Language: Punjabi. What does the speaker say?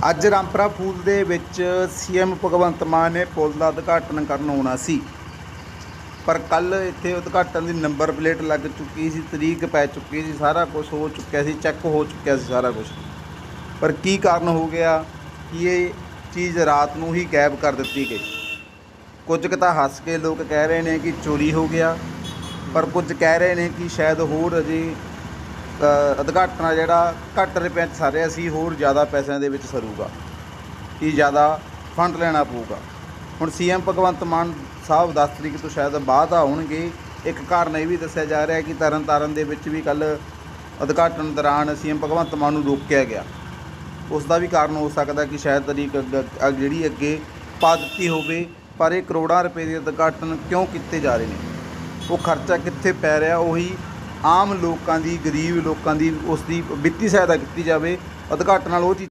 ਅੱਜ ਰਾਮਪਰਾ ਫੂਲ ਦੇ ਵਿੱਚ ਸੀਐਮ ਭਗਵੰਤ ਮਾਨ ਨੇ ਪੁਲ ਦਾ ਉਦਘਾਟਨ ਕਰਨ ਆਉਣਾ ਸੀ। ਪਰ ਕੱਲ ਇੱਥੇ ਉਦਘਾਟਨ ਦੀ ਨੰਬਰ ਪਲੇਟ ਲੱਗ ਚੁੱਕੀ ਸੀ, ਤਰੀਕ ਪੈ ਚੁੱਕੀ ਸੀ, ਸਾਰਾ ਕੁਝ ਹੋ ਚੁੱਕਿਆ ਸੀ, ਚੈੱਕ ਹੋ ਚੁੱਕਿਆ ਸੀ ਸਾਰਾ ਕੁਝ ਪਰ ਕੀ ਕਾਰਨ ਹੋ ਗਿਆ ਕਿ ਇਹ ਚੀਜ਼ ਰਾਤ ਨੂੰ ਹੀ ਗਾਇਬ ਕਰ ਦਿੱਤੀ ਗਈ? ਕੁਝ ਕੁ ਤਾਂ ਹੱਸ ਕੇ ਲੋਕ ਕਹਿ ਰਹੇ ਨੇ ਕਿ ਚੋਰੀ ਹੋ ਗਿਆ, ਪਰ ਕੁਝ ਕਹਿ ਰਹੇ ਨੇ ਕਿ ਸ਼ਾਇਦ ਹੋਰ ਅਜੇ ਉਦਘਾਟਨ ਆ ਜਿਹੜਾ ਘੱਟ ਰੁਪਏ 'ਚ ਸਰ ਰਿਹਾ ਸੀ ਹੋਰ ਜ਼ਿਆਦਾ ਪੈਸਿਆਂ ਦੇ ਵਿੱਚ ਸਰੂਗਾ, ਕਿ ਜ਼ਿਆਦਾ ਫੰਡ ਲੈਣਾ ਪਊਗਾ। ਹੁਣ ਸੀਐਮ ਭਗਵੰਤ ਮਾਨ ਸਾਹਿਬ 10 ਤਰੀਕ ਤੋਂ ਸ਼ਾਇਦ ਬਾਅਦ ਆਉਣਗੇ, ਇੱਕ ਕਾਰਨ ਇਹ ਵੀ ਦੱਸਿਆ ਜਾ ਰਿਹਾ ਕਿ ਤਰਨ ਤਾਰਨ ਦੇ ਵਿੱਚ ਵੀ ਕੱਲ ਉਦਘਾਟਨ ਦੌਰਾਨ ਸੀਐਮ ਭਗਵੰਤ ਮਾਨ ਨੂੰ ਰੋਕਿਆ ਗਿਆ। ਉਸ ਦਾ ਵੀ ਕਾਰਨ ਹੋ ਸਕਦਾ ਕਿ ਸ਼ਾਇਦ ਤਰੀਕ ਅੱਗ- ਜਿਹੜੀ ਅੱਗੇ ਪਾ ਦਿੱਤੀ ਹੋਵੇ, ਪਰ ਇਹ ਕਰੋੜਾਂ ਰੁਪਏ ਦੇ ਉਦਘਾਟਨ ਕਿਉਂ ਕੀਤੇ ਜਾ ਰਹੇ ਨੇ? ਉਹ ਖਰਚਾ ਕਿੱਥੇ ਪੈ ਰਿਹਾ? ਉਹੀ ਆਮ ਲੋਕਾਂ ਦੀ, ਗਰੀਬ ਲੋਕਾਂ ਦੀ ਉਸ ਦੀ ਵਿੱਤੀ ਸਹਾਇਤਾ ਕੀਤੀ ਜਾਵੇ ਉਦਘਾਟਨ ਨਾਲ ਉਹ ਚੀਜ਼